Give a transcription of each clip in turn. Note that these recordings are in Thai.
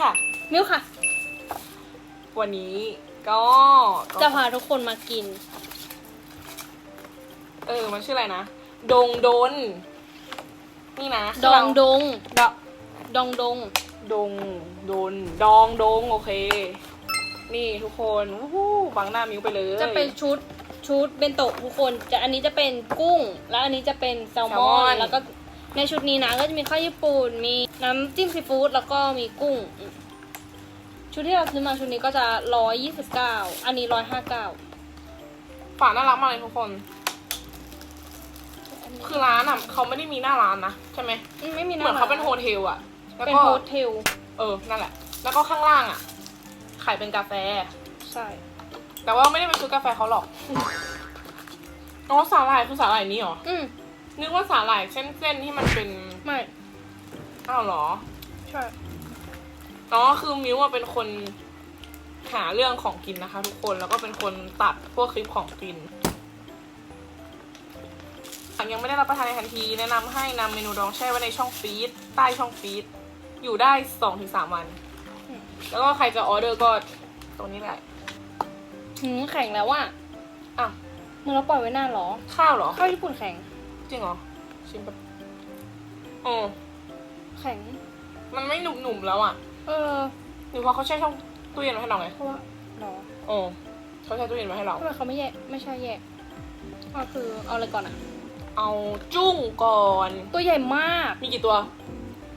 ค่ะ มิวค่ะ วันนี้ก็จะพาทุกคนมากิน เออ มันชื่ออะไรนะ ดงดน นี่นะดองดง ดอดองดง ดงดน ดองดง โอเค นี่ทุกคนวู้ฮู้บังหน้ามิวไปเลยจะเป็นชุดชุดเบนโตะทุกคน จะอันนี้จะเป็นกุ้ง แล้วอันนี้จะเป็นแซลมอน แล้วก็ ในชุดนี้นะก็จะมีข้าวญี่ปุ่น มีน้ำจิ้มซีฟู้ดแล้วก็มีกุ้งอืมชุดที่เราซื้อมาชุดนี้ก็จะร้อยยี่สิบเก้าอันนี้ร้อยห้าเก้าฝาน่ารักมากเลยทุกคน คือร้านอะเขาไม่ได้มีหน้าร้านนะใช่ไหมไม่มีเหมือนเขาเป็นโฮเทลอะแล้วเป็นก็โฮเทล เออ นั่นแหละ แล้วก็ข้างล่างอะ ขายเป็นกาแฟ ใช่ แต่ว่าไม่ได้เป็นซื้อกาแฟเขาหรอกอ๋อสาหร่ายคือสาหร่ายนี้เหรอ อืม นึกว่าสาหร่ายเส้นๆที่มันเป็นไม่ อ้าวเหรอ ใช่ อ๋อคือมิวอะเป็นคนหาเรื่องของกินนะคะ ทุกคนแล้วก็เป็นคนตัดพวกคลิปของกินหากยังไม่ได้รับประทานในทันที แนะนำให้นำเมนูดองแช่ไว้ในช่องฟรีซใต้ช่องฟรีซอยู่ได้สองถึงสามวันแล้วก็ใครจะออเดอร์ก็ตรงนี้แหละหืมแข็งแล้วว่ะอ้าวมึงเราปล่อยไว้นานเหรอ ข้าวเหรอ ข้าวญี่ปุ่นแข็ง จริงเหรอ ชิมแบบอ๋อแข็ง มันไม่หนุ่มๆแล้วอะ เออหรือเพราะเขาแช่ช่องตู้เย็นไว้ให้เราไง เพราะว่าหรออ๋อเขาแช่ตู้เย็นไว้ให้เรา ทำไมเขาไม่แยกไม่ใช่แยกก็คือเอาอะไรก่อนอะเอาจุ้งก่อน ตัวใหญ่มากมีกี่ตัว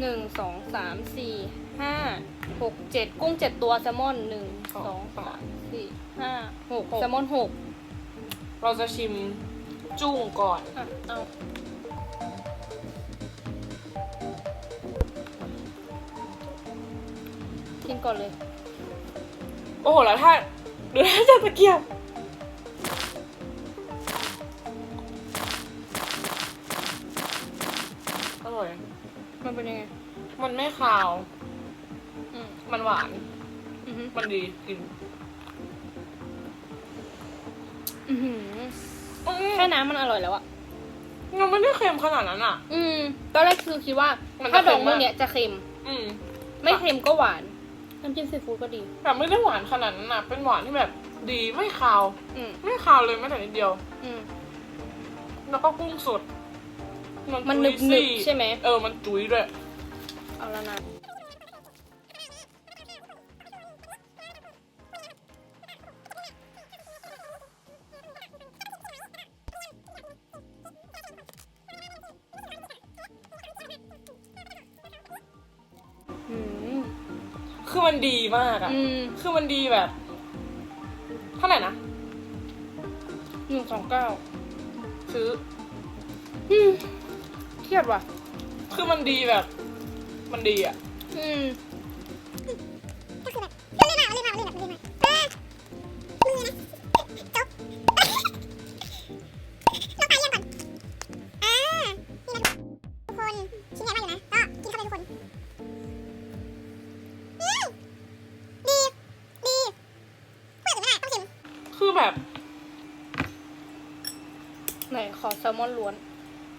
หนึ่งสองสามสี่ห้าหกเจ็ดกุ้งเจ็ดตัวแซลมอนหนึ่งสองสามสี่ห้าหกแซลมอนหกเราจะชิม จุ้งก่อน อะเอากินก่อนเลย โอ้โหแล้วถ้าดูถ้าจะตะเกียบอร่อย มันเป็นยังไง มันไม่คาว อืมมันหวาน อือหือ มันดีกิน แค่น้ำมันอร่อยแล้วอะมันไม่ได้เค็มขนาดนั้นอะ อืม ตอนแรกคือคิดว่ามันจะถ้าดองเค็มพวมากกเนี้ยจะเค็ม อืม ไม่เค็มก็หวาน น้ำจิ้มซีฟู้ดก็ดี แต่ไม่ได้หวานขนาดนั้นอะ เป็นหวานที่แบบดีไม่คาว อืมไม่คาวเลยแม้แต่นิดเดียว อืมแล้วก็กุ้งสดมันหนึบหนึบ juicy ใช่ไหม เออ มันจุ้ยด้วย เอาแล้วนะ คือมันดีมากอะอืมคือมันดีแบบ เท่าไหร่นะหนึ่งสองเก้าซื้อ อืมเครียดว่ะ คือมันดีแบบ มันดีอะอืม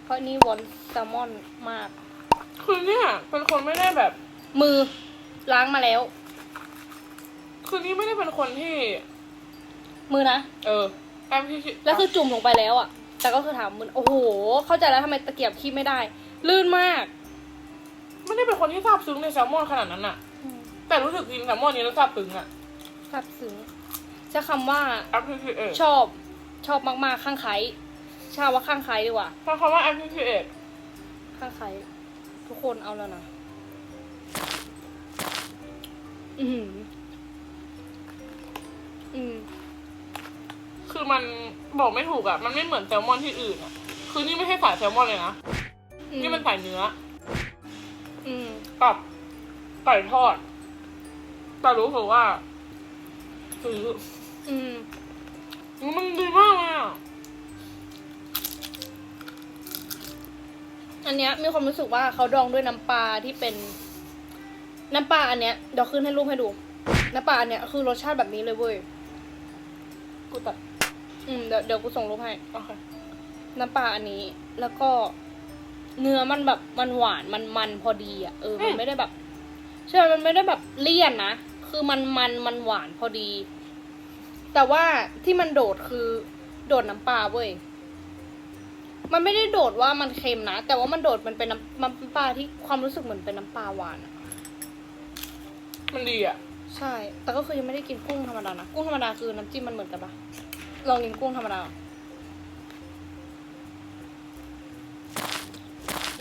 เพราะนี่วอนแซลมอนมาก คือเนี่ยเป็นคนไม่ได้แบบ มือล้างมาแล้ว คือนี่ไม่ได้เป็นคนที่ มือนะ เออแอมที่แล้วคือจุ่มลงไปแล้วอะแต่ก็คือถามมือโอ้โห เข้าใจแล้วทำไมตะเกียบคีบไม่ได้ ลื่นมาก ไม่ได้เป็นคนที่ซาบซึ้งในแซลมอนขนาดนั้นอะ แต่รู้สึกกินแซลมอนนี้แล้วซาบซึ้งอะซาบซึ้งใช้คำว่าแอปพลิเคเอทชอบชอบมากๆข้างไคล้ ชาว่าข้างไคล้ดีกว่า เพราะคำว่าแอปพลิเคเอทข้างไคล้ทุกคนเอาแล้วนะ อือหืออืม คือมันบอกไม่ถูกอะมันไม่เหมือนแซลมอนที่อื่นอะคือนี่ไม่ใช่สายแซลมอนเลยนะ อืนี่มันสายเนื้ออืม กับไก่ทอด แต่รู้สึกว่าซื้ออืม มันดีมากเลยอะ อันเนี้ยมีความรู้สึกว่าเขาดองด้วยน้ำปลาที่เป็น น้ำปลาอันเนี้ยเดี๋ยวขึ้นให้รูปให้ดู น้ำปลาอันเนี้ยคือรสชาติแบบนี้เลยเว้ยกูตัดอืมเดี๋ยวเดี๋ยวกูส่งรูปให้โอเคน้ำปลาอันนี้แล้วก็เนื้อมันแบบมันหวานมันมันพอดีอะเออมันไม่ได้แบบใช่มันไม่ได้แบบเลี่ยนนะคือมันมันมันหวานพอดี แต่ว่าที่มันโดดคือโดดน้ำปลาเว้ย มันไม่ได้โดดว่ามันเค็มนะ แต่ว่ามันโดดมันเป็นน้ำน้ำปลาที่ความรู้สึกเหมือนเป็นน้ำปลาหวานอะมันดีอะ ใช่ แต่ก็คือยังไม่ได้กินกุ้งธรรมดานะ กุ้งธรรมดาคือน้ำจิ้มมันเหมือนกันปะลองกินกุ้งธรรมดา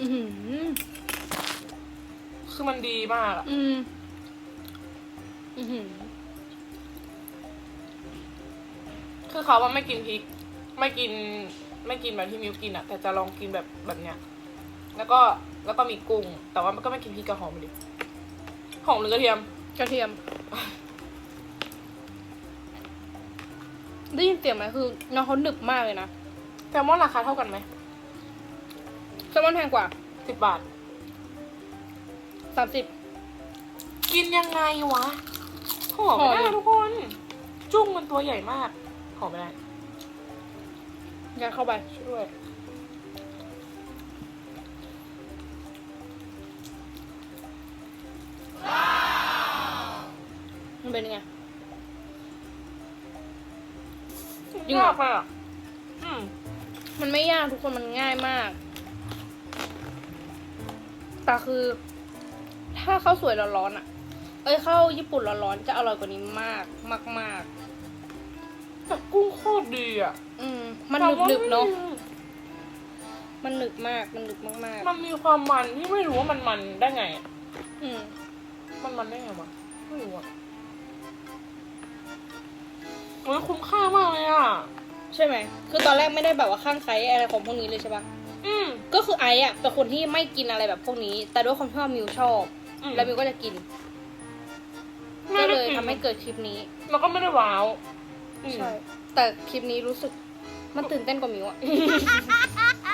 อือหือคือมันดีมากอะอืมอือหือคือเขาว่าไม่กินพริก ไม่กิน ไม่กินแบบที่มิวกินอะแต่จะลองกินแบบแบบเนี้ย แล้วก็แล้วก็มีกุ้ง แต่ว่ามันก็ไม่กินพริกกับหอมดิหอมหรือกระเทียม กระเทียม ได้ยินเสียงไหมคือน้องเขาหนึบมากเลยนะแซลมอนราคาเท่ากันไหมแซลมอนแพงกว่าสิบบาทสามสิบกินยังไงวะหอมไม่ห่อได้ดิทุกคน จุ้งมันตัวใหญ่มากหอมไม่ได้ ยัดเข้าไปช่วยด้วยมันเป็นยังไงจริงเหรอยากไปอะอืมมันไม่ยากทุกคนมันง่ายมาก แต่คือ ถ้าข้าวสวยร้อนๆอะ เอ้ยข้าวญี่ปุ่นร้อนๆจะอร่อยกว่านี้มาก มากมากแต่กุ้งโคตรดีอะๆอืม มันหนึบหนึบๆเนาะ มันหนึบมาก มันหนึบมากมันมีความมันที่ไม่รู้ว่ามันมันได้ไงอะๆ อืม มันมันได้ไงวะไม่รู้อะโอ้ยคุ้มค่ามากเลยอะ ใช่ไหม คือตอนแรกไม่ได้แบบว่าข้างไคล้อะไรของพวกนี้เลยใช่ปะอืมก็คือไอซ์อะเป็นคนที่ไม่กินอะไรแบบพวกนี้ แต่ด้วยความที่ว่ามิวชอบ อืมแล้วมิวก็จะกิน ไม่ก็ได้เลยกินทำให้เกิดคลิปนี้ แล้วก็ไม่ได้ว้าวอืมใช่แต่คลิปนี้รู้สึก มันตื่นเต้นกว่ามิวอะ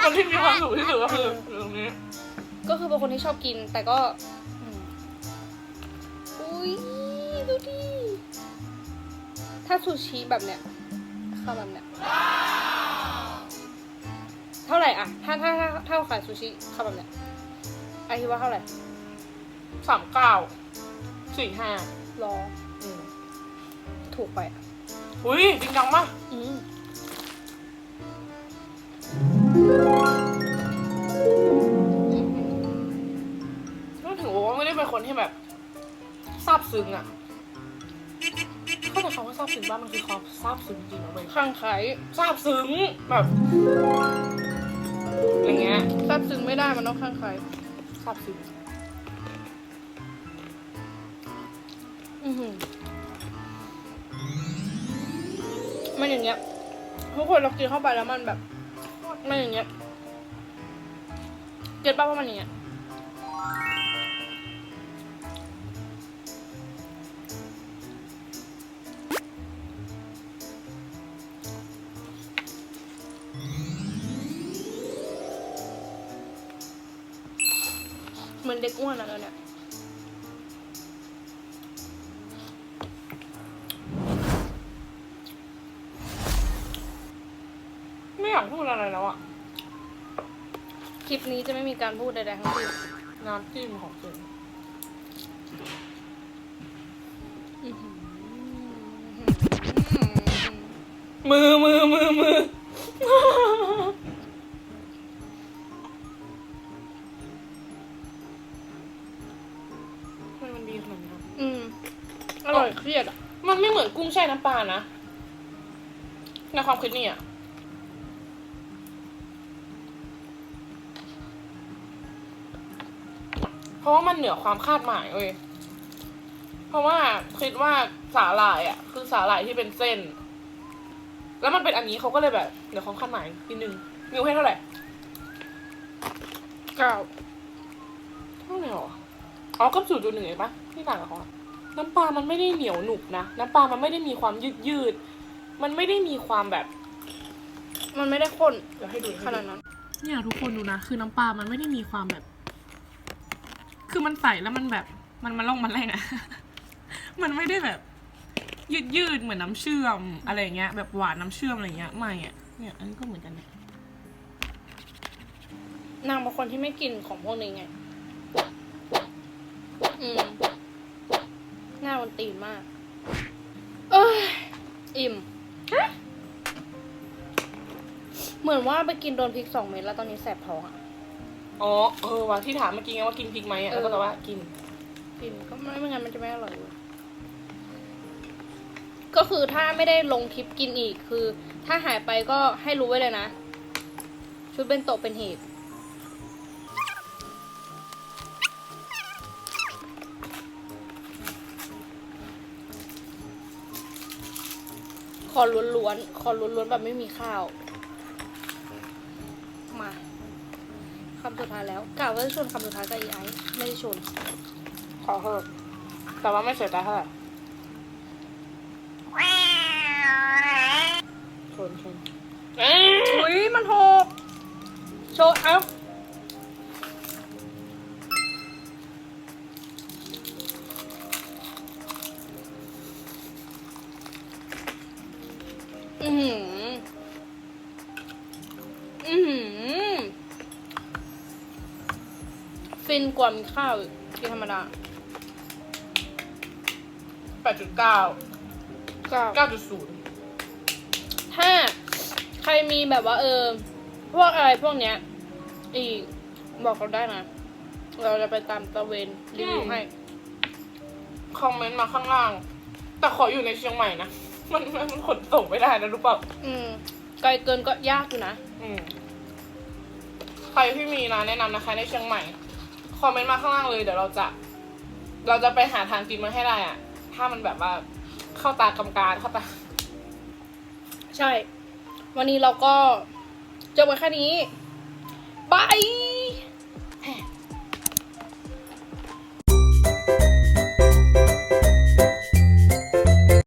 คนที่มีความสุขที่สุดก็คือตรงนี้ ก็คือเป็นคนที่ชอบกิน แต่ก็อืมอุ้ยดูดิ ถ้าซูชิแบบเนี้ยข้าวแบบเนี้ย เท่าไหร่อะถ้าถ้าถ้าถ้าขายซูชิข้าวแบบเนี้ยไอคิดว่าเท่าไหร่สามเก้า สี่ห้ารอ อืมถูกไปอะอุ้ยจริงจังมากอืม ก็ถือว่าไม่ได้เป็นคนที่แบบซาบซึ้งอะเข้าใจคำว่าซาบซึ้งบ้างมันคือความซาบซึ้งจริงนะเว้ยข้างไข่ซาบซึ้งแบบอย่างเงี้ยทราบซึ้งไม่ได้มันต้องข้างไข่ซาบซึ้งอือหือมันอย่างเงี้ยทุกคนเรากินเข้าไปแล้วมันแบบ มันอย่างเงี้ยเก็ตป่ะว่ามันอย่างเงี้ยเหมือนเด็กอ้วนอะแล้วเนี่ย ไม่อยากพูดอะไรแล้วอะคลิปนี้จะไม่มีการพูดใดๆทั้งสิ้นน้ำจิ้มของจริงอื้อหือมือมือมือมือทำไมมันดีขนาดนี้วะอืม อร่อยเครียดอะ มันไม่เหมือนกุ้งแช่น้ำปลานะ ในความคิดนี่อะ ราะว่ามันเหนือความคาดหมายเว้ย เพราะว่าคิดว่าสาหร่ายอะ คือสาหร่ายที่เป็นเส้น แล้วมันเป็นอันนี้เขาก็เลยแบบเหนือความคาดหมายนิดนึงมิวให้เท่าไหร่เก้าเท่าไหร่หรออ๋อก็ศูนย์จุดหนึ่งเองปะที่ต่างกับเขาอะน้ำปลา มันไม่ได้เหนียวหนุบนะ น้ำปลา มันไม่ได้มีความยืดยืดๆมันไม่ได้มีความแบบ มันไม่ได้ข้นเดี๋ยวให้ดูขนาดนั้น เนี่ยทุกคนดูนะ คือน้ำปลา มันไม่ได้มีความแบบ คือมันใส่แล้วมันแบบมันมันล่องมันแรงอะ มันไม่ได้แบบ ยืดยืดๆเหมือนน้ำเชื่อมอะไรอย่างเงี้ย แบบหวานน้ำเชื่อมอะไรอย่างเงี้ยไม่อะเนี่ยอันนี้ก็เหมือนกันเนี่ยนางเป็นคนที่ไม่กินของพวกนี้ไง อืม หน้ามันตีนมาก เอ้ย อิ่ม เหมือนว่าไปกินโดนพริกสองเม็ดแล้วตอนนี้แสบท้องอะ อ๋อเออว่ะที่ถามเมื่อกี้ไงว่ากินพริกไหมอะเออแล้วก็ตอบว่ากิน กินก็ไม่ไม่งั้นมันจะไม่อร่อยเว้ยก็คือถ้าไม่ได้ลงคลิปกินอีกคือ ถ้าหายไปก็ให้รู้ไว้เลยนะ ชุดเป็นโตะเป็นเหตุขอล้วนๆขอล้วนๆแบบไม่มีข้าว มาคำสุดท้ายแล้วกล่าวว่าจะชวนคำสุดท้ายกับอีไอซ์ไม่ได้ชวนขอเถอะแต่ว่าไม่เสียใจเท่าไหร่ชนชนเอ้ยอุ้ยมันหกโชว์เอ้า กว่ามีข้าวอีกกินธรรมดาแปดจุดเก้าก็เก้าจุดศูนย์ถ้าใครมีแบบว่าเออ พวกอะไรพวกเนี้ย อีกบอกเราได้นะ เราจะไปตามตะเวนรีวิวให้ คอมเมนต์มาข้างล่าง แต่ขออยู่ในเชียงใหม่นะ มันมันมันขนส่งไม่ได้นะรู้เปล่าอืม ไกลเกินก็ยากอยู่นะ อืม ใครที่มีนะแนะนำนะคะในเชียงใหม่ คอมเมนต์มาข้างล่างเลย เดี๋ยวเราจะ เราจะไปหาทางกินมาให้ได้อะถ้ามันแบบว่าเข้าตากรรมการเข้าตา ใช่ วันนี้เราก็จบกันแค่นี้บาย